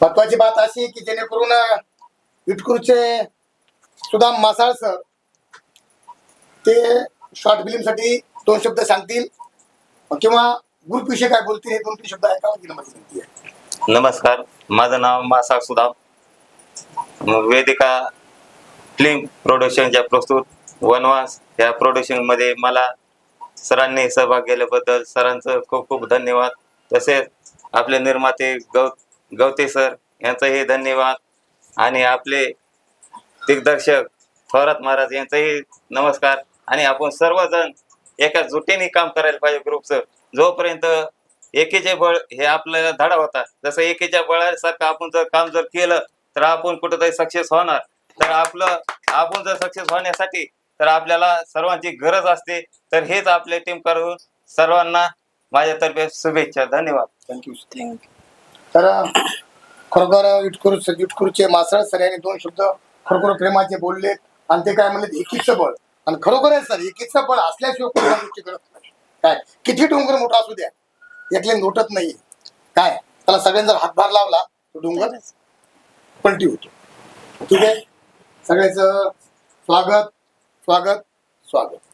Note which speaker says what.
Speaker 1: महत्वाची बात अशी की जेणेकरून इटकूरचे सुद्धा मासाळ सर ते शॉर्ट फिल्मसाठी दोन शब्द सांगतील. किंवा ग्रुप विषय काय बोलतील हे दोन तीन शब्द ऐकावं की माझी विनंती आहे.
Speaker 2: नमस्कार. माझं नाव मासाळ सुदाम. वेदिका फिल्म प्रोडक्शनच्या प्रस्तुत वनवास या प्रोडक्शनमध्ये मला सरांनी सहभाग केल्याबद्दल सरांचं खूप खूप धन्यवाद. तसेच आपले निर्माते गौ गवते सर यांचंही धन्यवाद. आणि आपले दिग्दर्शक थोरात महाराज यांचंही नमस्कार. आणि आपण सर्वजण एका जुटीने काम करायला पाहिजे ग्रुपचं जोपर्यंत एकीचे बळ हे आपल्याला धडा होता जसं एकीच्या बळासारखं आपण जर काम जर केलं तर आपण कुठेतरी सक्सेस होणार. तर आपलं आपण जर सक्सेस होण्यासाठी तर आपल्याला सर्वांची गरज असते. तर हेच आपले टीम करून सर्वांना माझ्यातर्फे शुभेच्छा. धन्यवाद.
Speaker 1: थँक्यू तर खरोखर विटकूर विटकूरचे मासळ सर यांनी दोन शब्द खरोखर प्रेमाचे बोलले. आणि ते काय म्हणले एकीचं बळ. आणि खरोखर आहे सर एकीचं बळ असल्याशिवाय कोणत्या गोष्टी करत नाही. काय? किती डोंगर मोठा असू द्या. एकले नोटत नाही काय? त्याला सगळ्यांनी जर हातभार लावला तो डोंगर पलटी होतो. ठीक आहे? सगळ्याचं स्वागत स्वागत स्वागत.